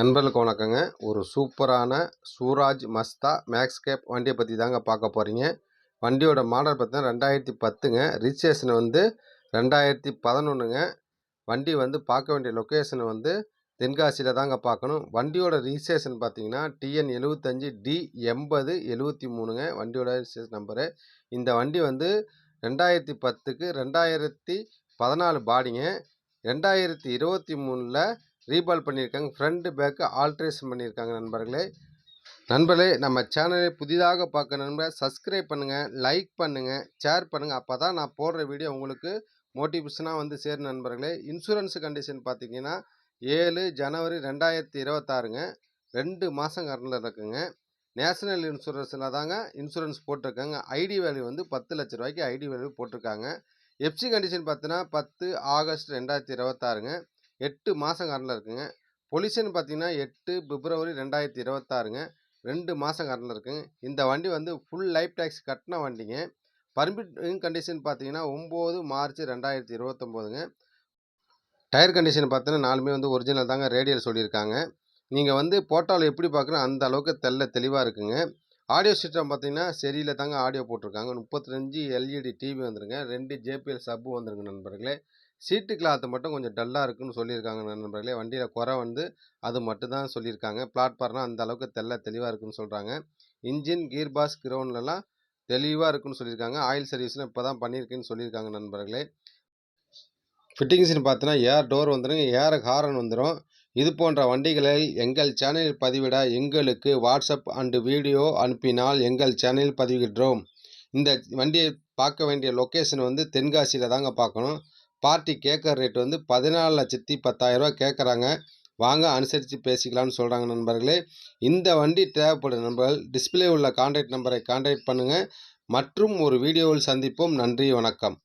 நண்பர்களுக்கு வணக்கங்க. ஒரு சூப்பரான சூராஜ் மஸ்தா மேக்ஸ் கேப் வண்டியை பற்றி தாங்க பார்க்க போகிறீங்க வண்டியோட மாடல் பார்த்தீங்கன்னா ரெண்டாயிரத்தி பத்துங்க. ரிஜிஸ்ட்ரேஷன் வந்து ரெண்டாயிரத்தி பதினொன்றுங்க வண்டி வந்து பார்க்க வேண்டிய லொக்கேஷன் வந்து தென்காசியில் தாங்க பார்க்கணும் வண்டியோட ரிஜிஸ்ட்ரேஷன் பார்த்தீங்கன்னா டிஎன் எழுபத்தஞ்சி டி எண்பது எழுபத்தி மூணுங்க. வண்டியோட ரிஜிஸ்ட்ரேஷன் நம்பரு. இந்த வண்டி வந்து ரெண்டாயிரத்தி பத்துக்கு ரெண்டாயிரத்தி பதினாலு பாடிங்க. ரெண்டாயிரத்தி இருபத்தி மூணில் ரீபால் பண்ணியிருக்காங்க. ஃப்ரண்ட்டு பேக்கு ஆல்ட்ரேஷன் பண்ணியிருக்காங்க நண்பர்களே. நண்பர்களே நம்ம சேனலை புதிதாக பார்க்க நண்பர் சப்ஸ்கிரைப் பண்ணுங்கள் லைக் பண்ணுங்கள் ஷேர் பண்ணுங்கள் அப்போ தான் நான் போடுற வீடியோ உங்களுக்கு மோட்டிவேஷனாக வந்து சேரும் நண்பர்களே. இன்சூரன்ஸ் கண்டிஷன் பார்த்தீங்கன்னா ஏழு ஜனவரி ரெண்டாயிரத்தி இருபத்தாறுங்க. ரெண்டு மாதம் கரண்டில் இருக்குங்க. நேஷனல் இன்சூரன்ஸில் தாங்க இன்சூரன்ஸ் போட்டிருக்காங்க. ஐடி வேல்யூ வந்து பத்து லட்ச ரூபாய்க்கு ஐடி வேல்யூ போட்டிருக்காங்க. எஃப்சி கண்டிஷன் பார்த்தீங்கன்னா பத்து ஆகஸ்ட் ரெண்டாயிரத்தி இருபத்தாறுங்க. எட்டு மாதம் கரண்டில் இருக்குங்க. பொலிஷன் பார்த்தீங்கன்னா எட்டு பிப்ரவரி ரெண்டாயிரத்தி இருபத்தாறுங்க. ரெண்டு மாதம் கரண்டில் இருக்குங்க. இந்த வண்டி வந்து ஃபுல் லைஃப் டேக்ஸ் கட்டின வண்டிங்க. பர்மிட் கண்டிஷன் பார்த்தீங்கன்னா ஒம்பது மார்ச் ரெண்டாயிரத்தி இருபத்தொம்போதுங்க. டயர் கண்டிஷன் பார்த்தீங்கன்னா நாலுமே வந்து ஒரிஜினல் தாங்க ரேடியல் சொல்லியிருக்காங்க. நீங்கள் வந்து போட்டால் எப்படி பார்க்குறோம் அந்த அளவுக்கு தெல்ல தெளிவாக இருக்குங்க. ஆடியோ சிஸ்டம் பார்த்தீங்கன்னா சரியில் தாங்க ஆடியோ போட்டிருக்காங்க. முப்பத்தஞ்சு எல்இடி டிவி வந்துருங்க. ரெண்டு ஜேபிஎல் சப்பு வந்துருங்க நண்பர்களே. சீட்டு கிளாத்து மட்டும் கொஞ்சம் டல்லாக இருக்குன்னு சொல்லியிருக்காங்க நண்பர்களே. வண்டியில் குறை வந்து அது மட்டும் தான் சொல்லியிருக்காங்க. பிளாட்ஃபார்ம்லாம் அந்த அளவுக்கு தெல்ல தெளிவாக இருக்குன்னு சொல்கிறாங்க இன்ஜின் கீர் பாஸ் கிரவுண்ட்லலாம் தெளிவாக இருக்குன்னு சொல்லியிருக்காங்க. ஆயில் சர்வீஸ்லாம் இப்போ தான் பண்ணியிருக்குன்னு சொல்லியிருக்காங்க நண்பர்களே. ஃபிட்டிங்ஸ்னு பார்த்தோன்னா ஏர் டோர் வந்துடும் ஏர் ஹாரன் வந்துடும் இது போன்ற வண்டிகளை எங்கள் சேனலில் பதிவிட எங்களுக்கு வாட்ஸ்அப் அண்டு வீடியோ அனுப்பினால் எங்கள் சேனலில் பதிவிடுறோம் இந்த வண்டியை பார்க்க வேண்டிய லொக்கேஷன் வந்து தென்காசியில் தாங்க பார்க்கணும். பார்ட்டி கேட்குற ரேட் வந்து பதினாலு லட்சத்தி பத்தாயிரரூவா கேட்குறாங்க. வாங்க அனுசரித்து பேசிக்கலாம்னு சொல்கிறாங்க நண்பர்களே. இந்த வண்டி தேவைப்படும் நண்பர்கள். டிஸ்பிளே உள்ள கான்டாக்ட் நம்பரை கான்டாக்ட் பண்ணுங்கள் மற்றும் ஒரு வீடியோவில் சந்திப்போம். நன்றி வணக்கம்.